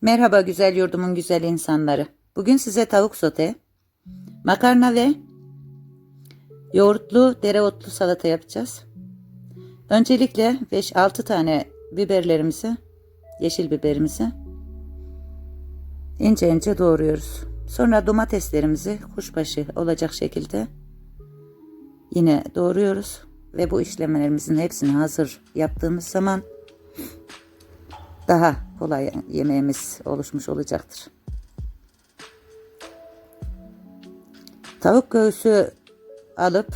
Merhaba güzel yurdumun güzel insanları. Bugün size tavuk sote, makarna ve yoğurtlu dereotlu salata yapacağız. Öncelikle 5-6 tane biberlerimizi, yeşil biberimizi ince ince doğruyoruz. Sonra domateslerimizi kuşbaşı olacak şekilde yine doğruyoruz ve bu işlemlerimizin hepsini hazır yaptığımız zaman daha kolay yemeğimiz oluşmuş olacaktır. Tavuk göğsü alıp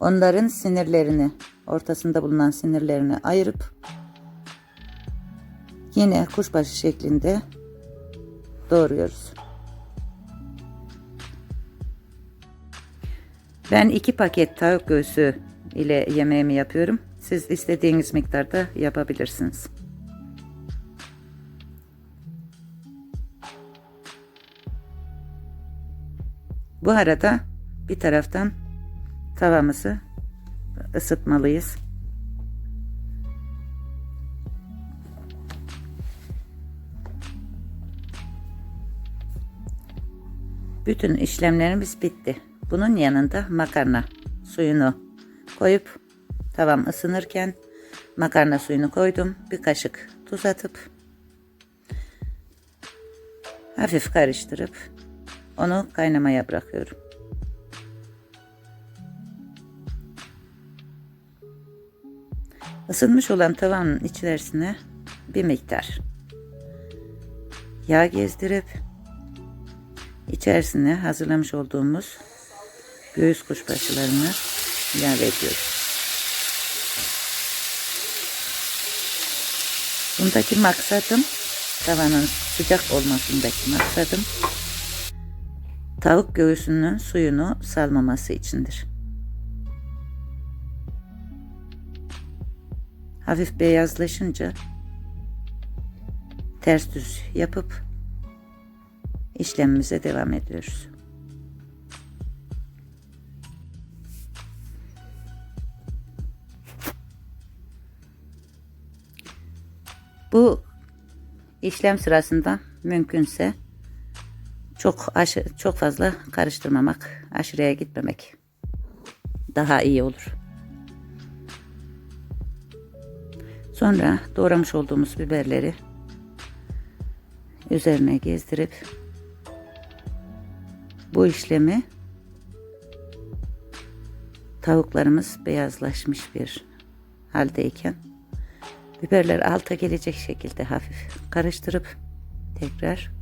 onların sinirlerini, ortasında bulunan sinirlerini ayırıp yine kuşbaşı şeklinde doğruyoruz. Ben iki paket tavuk göğsü ile yemeğimi yapıyorum. Siz istediğiniz miktarda yapabilirsiniz. Bu arada bir taraftan tavamızı ısıtmalıyız. Bütün işlemlerimiz bitti. Bunun yanında makarna suyunu koyup tavam ısınırken makarna suyunu koydum. Bir kaşık tuz atıp hafif karıştırıp onu kaynamaya bırakıyorum. Isınmış olan tavanın içerisine bir miktar yağ gezdirip içerisine hazırlamış olduğumuz göğüs kuşbaşılarını ilave ediyoruz. Bundaki maksadım tavanın sıcak olmasındaki maksadım tavuk göğsünün suyunu salmaması içindir. Hafif beyazlaşınca ters düz yapıp işlemimize devam ediyoruz. Bu işlem sırasında mümkünse çok aşı, çok fazla karıştırmamak, aşırıya gitmemek daha iyi olur. Sonra doğramış olduğumuz biberleri üzerine gezdirip bu işlemi tavuklarımız beyazlaşmış bir haldeyken biberler alta gelecek şekilde hafif karıştırıp tekrar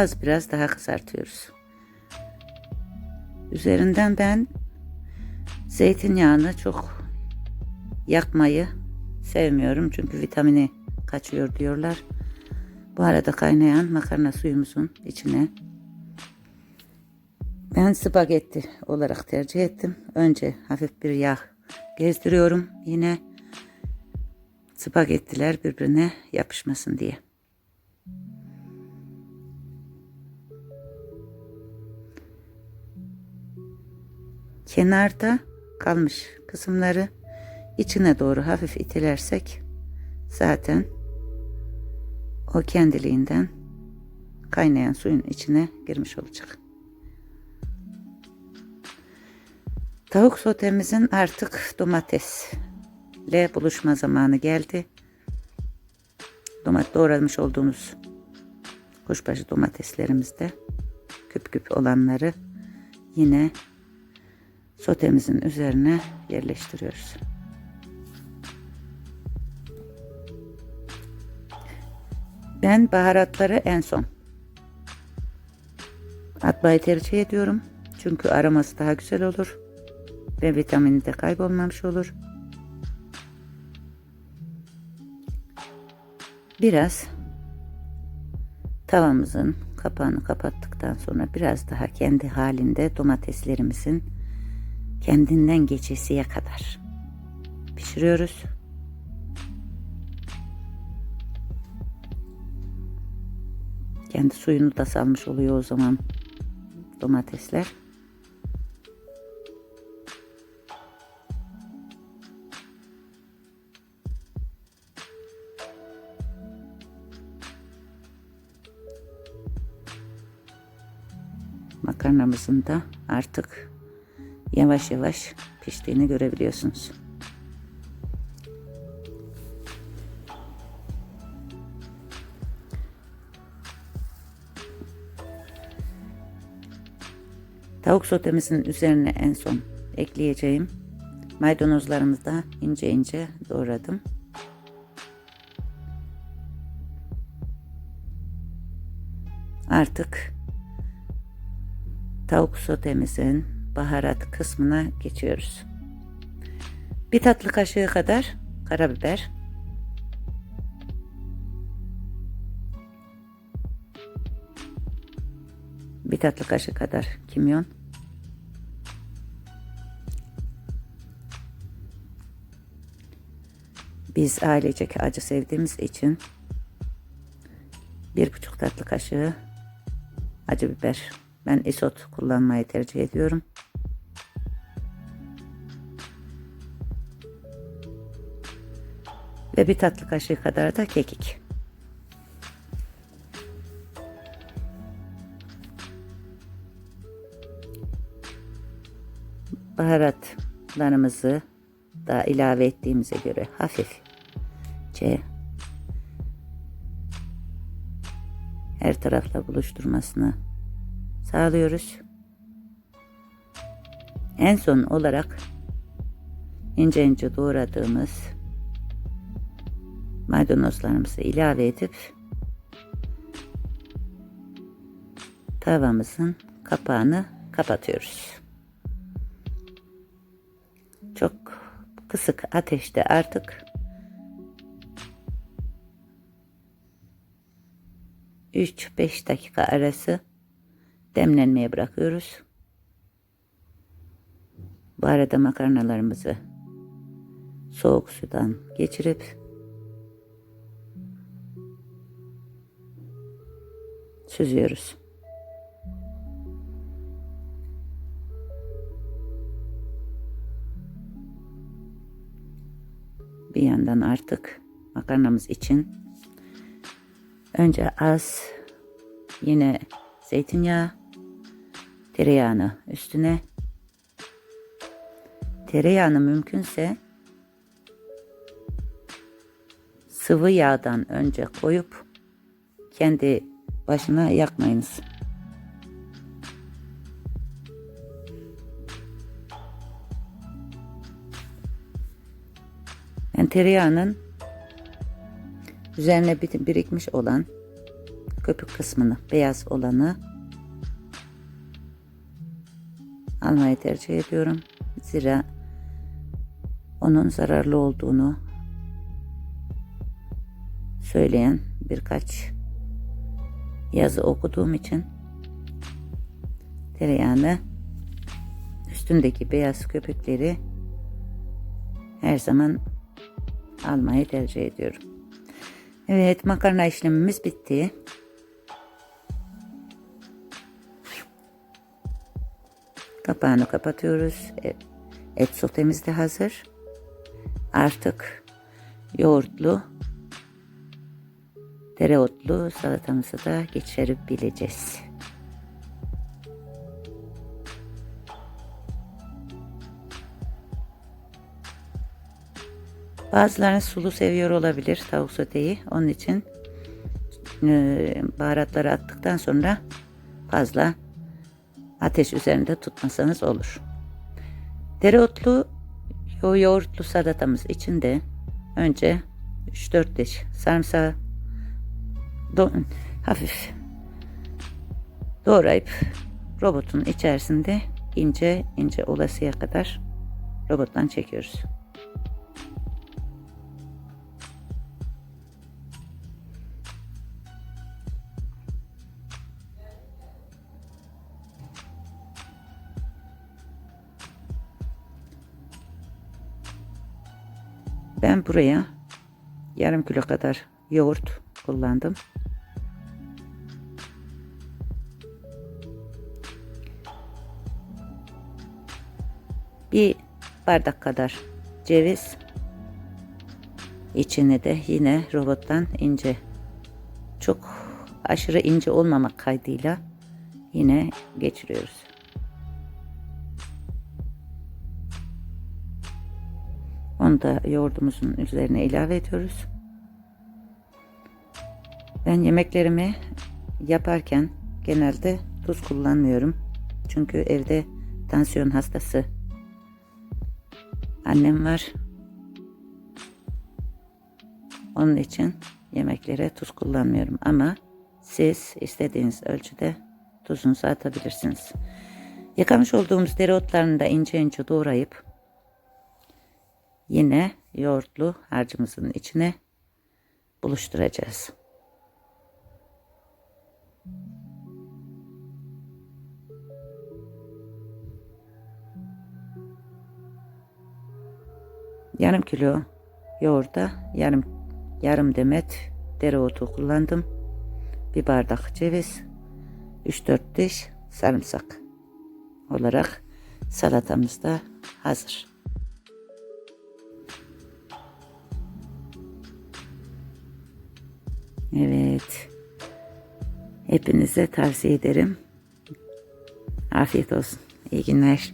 az biraz daha kızartıyoruz. Üzerinden ben zeytinyağını çok yakmayı sevmiyorum çünkü vitamini kaçıyor diyorlar. Bu arada kaynayan makarna suyumuzun içine ben spagetti olarak tercih ettim. Önce hafif bir yağ gezdiriyorum. Yine spagettiler birbirine yapışmasın diye. Kenarda kalmış kısımları içine doğru hafif itilersek zaten o kendiliğinden kaynayan suyun içine girmiş olacak. Tavuk sotemizin artık domatesle buluşma zamanı geldi. Domat doğramış olduğumuz kuşbaşı domateslerimizde küp küp olanları yine sotemizin üzerine yerleştiriyoruz. Ben baharatları en son atmayı tercih ediyorum. Çünkü aroması daha güzel olur ve vitamini de kaybolmamış olur. Biraz tavamızın kapağını kapattıktan sonra biraz daha kendi halinde domateslerimizin kendinden geçesiye kadar pişiriyoruz. Kendi suyunu da salmış oluyor o zaman domatesler. Makarnamızın da artık yavaş yavaş piştiğini görebiliyorsunuz. Tavuk sotemizin üzerine en son ekleyeceğim maydanozlarımızı da ince ince doğradım. Artık tavuk sotemizin baharat kısmına geçiyoruz. Bir tatlı kaşığı kadar karabiber. Bir tatlı kaşığı kadar kimyon. Biz ailecek acı sevdiğimiz için bir buçuk tatlı kaşığı acı biber. Ben isot kullanmayı tercih ediyorum. Ve bir tatlı kaşığı kadar da kekik. Baharatlarımızı da ilave ettiğimize göre hafifçe her tarafla buluşturmasını sağlıyoruz. En son olarak ince ince doğradığımız maydanozlarımızı ilave edip tavamızın kapağını kapatıyoruz. Çok kısık ateşte artık 3-5 dakika arası demlenmeye bırakıyoruz. Bu arada makarnalarımızı soğuk sudan geçirip süzüyoruz. Bir yandan artık makarnamız için önce az yine zeytinyağı tereyağını üstüne tereyağını mümkünse sıvı yağdan önce koyup kendi başına yakmayınız. Yani tereyağının üzerine bir- birikmiş olan köpük kısmını, beyaz olanı almayı tercih ediyorum. Zira onun zararlı olduğunu söyleyen birkaç yazı okuduğum için tereyağını üstündeki beyaz köpükleri her zaman almayı tercih ediyorum. Evet makarna işlemimiz bitti. Kapağını kapatıyoruz. Et sotemiz de hazır. Artık yoğurtlu dereotlu salatamızı da geçirebileceğiz. Bazıları sulu seviyor olabilir tavuk soteyi. Onun için e, baharatları attıktan sonra fazla ateş üzerinde tutmasanız olur. Dereotlu yo yoğurtlu salatamız için de önce 3-4 diş sarımsağı do- hafif doğrayıp robotun içerisinde ince ince olasıya kadar robottan çekiyoruz. Ben buraya yarım kilo kadar yoğurt kullandım. Bir bardak kadar ceviz. İçine de yine robottan ince. Çok aşırı ince olmamak kaydıyla yine geçiriyoruz. Onu da yoğurdumuzun üzerine ilave ediyoruz. Ben yemeklerimi yaparken genelde tuz kullanmıyorum. Çünkü evde tansiyon hastası annem var. Onun için yemeklere tuz kullanmıyorum ama siz istediğiniz ölçüde tuzunuzu atabilirsiniz. Yıkamış olduğumuz dereotlarını da ince ince doğrayıp yine yoğurtlu harcımızın içine buluşturacağız. Yarım kilo yoğurda yarım yarım demet dereotu kullandım. Bir bardak ceviz, 3-4 diş sarımsak olarak salatamız da hazır. Evet. Hepinize tavsiye ederim. Afiyet olsun. İyi günler.